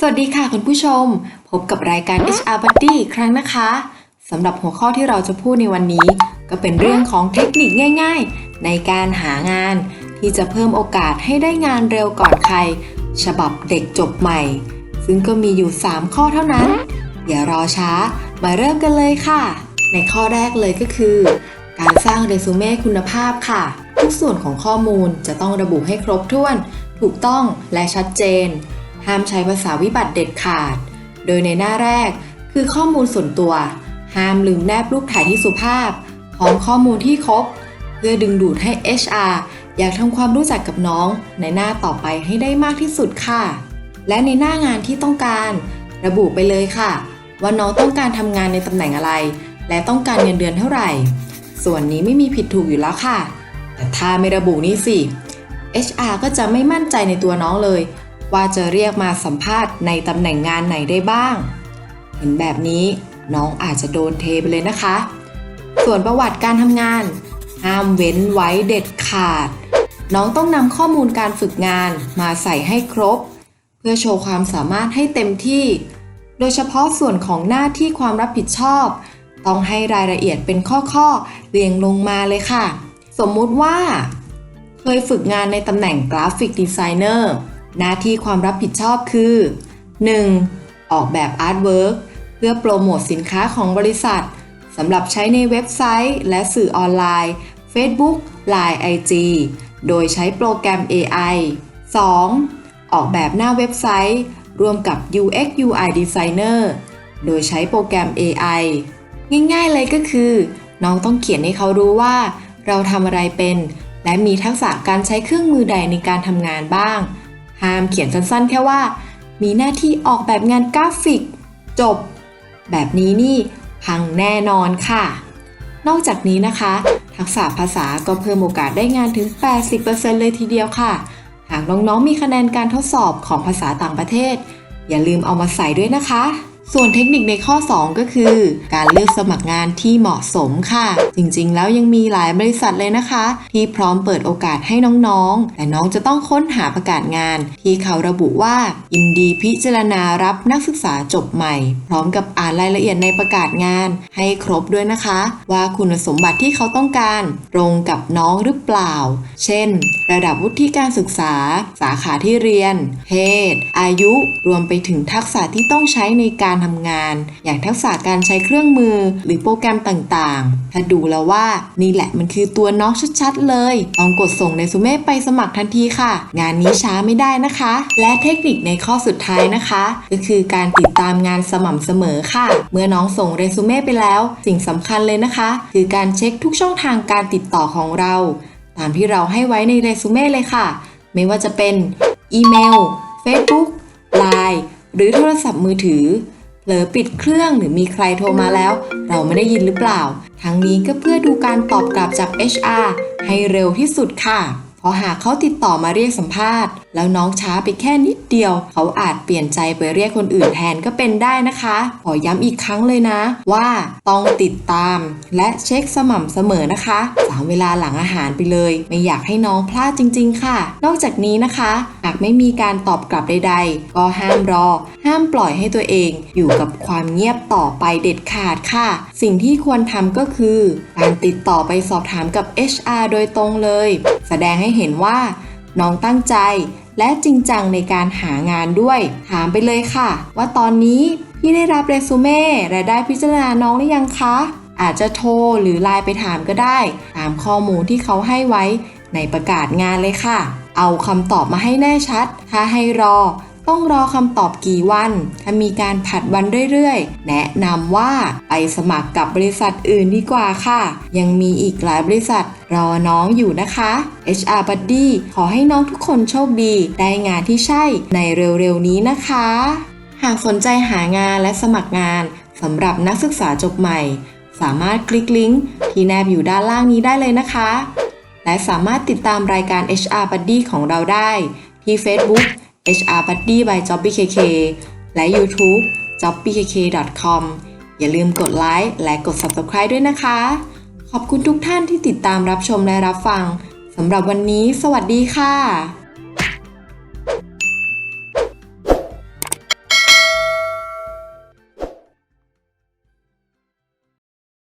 สวัสดีค่ะคุณผู้ชม พบกับรายการ HR Buddy อีกครั้งนะคะสำหรับหัวข้อที่เราจะพูดในวันนี้ ก็เป็นเรื่องของเทคนิคง่าย ๆ ในการหางาน ที่จะเพิ่มโอกาสให้ได้งานเร็วก่อนใคร ฉบับเด็กจบใหม่ ซึ่งก็มีอยู่ 3 ข้อเท่านั้น อย่ารอช้ามาเริ่มกันเลยค่ะ ในข้อแรกเลยก็คือ การสร้างเรซูเม่คุณภาพค่ะ ทุกส่วนของข้อมูลจะต้องระบุให้ครบถ้วน ถูกต้องและชัดเจน ห้ามใช้ภาษาวิบัติเด็ดขาด โดยในหน้าแรกคือข้อมูลส่วนตัว ห้ามลืมแนบรูปถ่ายที่สุภาพ พร้อมข้อมูลที่ครบ เพื่อดึงดูดให้ HR อยากทำความรู้จักกับน้องในหน้าต่อไปให้ได้มากที่สุดค่ะ และในหน้างานที่ต้องการ ระบุไปเลยค่ะ ว่าน้องต้องการทำงานในตำแหน่งอะไร และต้องการเงินเดือนเท่าไหร่ ส่วนนี้ไม่มีผิดถูกอยู่แล้วค่ะ แต่ถ้าไม่ระบุนี่สิ HR ก็จะไม่มั่นใจในตัวน้องเลย ว่าจะเรียกมาสัมภาษณ์ในตำแหน่งงานไหนได้บ้าง เห็นแบบนี้น้องอาจจะโดนเทไปเลยนะคะ ส่วนประวัติการทำงาน ห้ามเว้นไว้เด็ดขาด น้องต้องนำข้อมูลการฝึกงานมาใส่ให้ครบ เพื่อโชว์ความสามารถให้เต็มที่ โดยเฉพาะส่วนของหน้าที่ความรับผิดชอบ ต้องให้รายละเอียดเป็นข้อๆเรียงลงมาเลยค่ะ สมมุติว่า เคยฝึกงานในตำแหน่งกราฟิกดีไซเนอร์ หน้าที่ความรับผิดชอบคือ 1. ออกแบบอาร์ตเวิร์กเพื่อโปรโมทสินค้าของบริษัทสำหรับใช้ในเว็บไซต์ และสื่อออนไลน์ Facebook Line IG โดยใช้โปรแกรม AI 2. ออกแบบหน้าเว็บไซต์ ร่วมกับ UX UI Designer โดยใช้โปรแกรม AI ง่ายๆเลยก็คือ น้องต้องเขียนให้เขารู้ว่า เราทำอะไรเป็น และมีทักษะการใช้เครื่องมือใดในการทำงานบ้าง ห้ามเขียนสั้นๆ แค่ว่า มีหน้าที่ออกแบบงานกราฟิก จบ แบบนี้นี่พังแน่นอนค่ะ นอกจากนี้นะคะ ทักษะภาษาก็เพิ่มโอกาสได้งานถึง 80%เลยทีเดียวค่ะ หากน้องๆมีคะแนนการทดสอบของภาษาต่างประเทศ อย่าลืมเอามาใส่ด้วยนะคะ ส่วนเทคนิคในข้อ 2 ก็คือ การเลือกสมัครงานที่เหมาะสมค่ะ จริงๆ แล้วยังมีหลายบริษัทเลยนะคะ ที่พร้อมเปิดโอกาสให้น้องๆ แต่น้องจะต้องค้นหาประกาศงาน ที่เขาระบุว่ายินดีพิจารณารับนักศึกษาจบใหม่ พร้อมกับอ่านรายละเอียดในประกาศงาน ให้ครบด้วยนะคะ ว่าคุณสมบัติที่เขาต้องการตรงกับน้องหรือเปล่า เช่น ระดับวุฒิการศึกษา สาขาที่เรียน เพศ อายุ รวมไปถึงทักษะที่ต้องใช้ในการทำงาน อย่างทักษะการใช้เครื่องมือ หรือโปรแกรมต่างๆ ถ้าดูแล้วว่านี่แหละมันคือตัวน้องชัดๆ เลยต้องกดส่งในซูเม่ไปสมัครทันทีค่ะ งานนี้ช้าไม่ได้นะคะ และเทคนิคในข้อสุดท้ายนะคะ ก็คือการติดตามงานสม่ำเสมอค่ะ เมื่อน้องส่งเรซูเม่ไปแล้ว สิ่งสำคัญเลยนะคะ คือการเช็คทุกช่องทางการติดต่อของเรา ตามที่เราให้ไว้ในเรซูเม่เลยค่ะ ไม่ว่าจะเป็นอีเมล Facebook Line หรือโทรศัพท์มือถือ ลอปิดเครื่องหรือมีใครโทรมาแล้ว เราไม่ได้ยินหรือเปล่า ทั้งนี้ก็เพื่อดูการตอบกลับจาก HR ให้เร็วที่สุดค่ะ พราะหากเขาติดต่อมาเรียกสัมภาษณ์ แล้วน้องช้าไปแค่นิดเดียว เขาอาจเปลี่ยนใจไปเรียกคนอื่นแทนก็เป็นได้นะคะ ขอย้ำอีกครั้งเลยนะ ว่าต้องติดตามและเช็คสม่ำเสมอนะคะสามเวลาหลังอาหารไปเลย ไม่อยากให้น้องพลาดจริง ๆ ค่ะ นอกจากนี้นะคะ หากไม่มีการตอบกลับใด ๆ ก็ห้ามรอ ห้ามปล่อยให้ตัวเอง อยู่กับความเงียบต่อไปเด็ดขาดค่ะ สิ่งที่ควรทำก็คือ การติดต่อไปสอบถามกับ HR โดยตรงเลย แสดงให้เห็นว่า น้องตั้งใจและจริงจังในการหางานด้วย ถามไปเลยค่ะ ว่าตอนนี้พี่ได้รับเรซูเม่และได้พิจารณาน้องหรือยังคะ อาจจะโทรหรือไลน์ไปถามก็ได้ ตามข้อมูลที่เขาให้ไว้ในประกาศงานเลยค่ะ เอาคำตอบมาให้แน่ชัด ถ้าให้รอ ต้องรอคำตอบกี่วัน ถ้ามีการผัดวันเรื่อยๆ แนะนำว่าไปสมัครกับบริษัทอื่นดีกว่าค่ะ ยังมีอีกหลายบริษัทรอน้องอยู่นะคะ HR Buddy ขอให้น้องทุกคนโชคดี ได้งานที่ใช่ในเร็วๆนี้นะคะ หากสนใจหางานและสมัครงานสำหรับนักศึกษาจบใหม่ สามารถคลิกลิงก์ที่แนบอยู่ด้านล่างนี้ได้เลยนะคะ และสามารถติดตามรายการ HR Buddy ของเราได้ ที่ Facebook HR Buddy by JobbyKK และ YouTube jobbykk.com อย่าลืมกดไลค์และกด Subscribe ด้วยนะคะ ขอบคุณทุกท่านที่ติดตามรับชมและรับฟังสำหรับวันนี้ สวัสดีค่ะ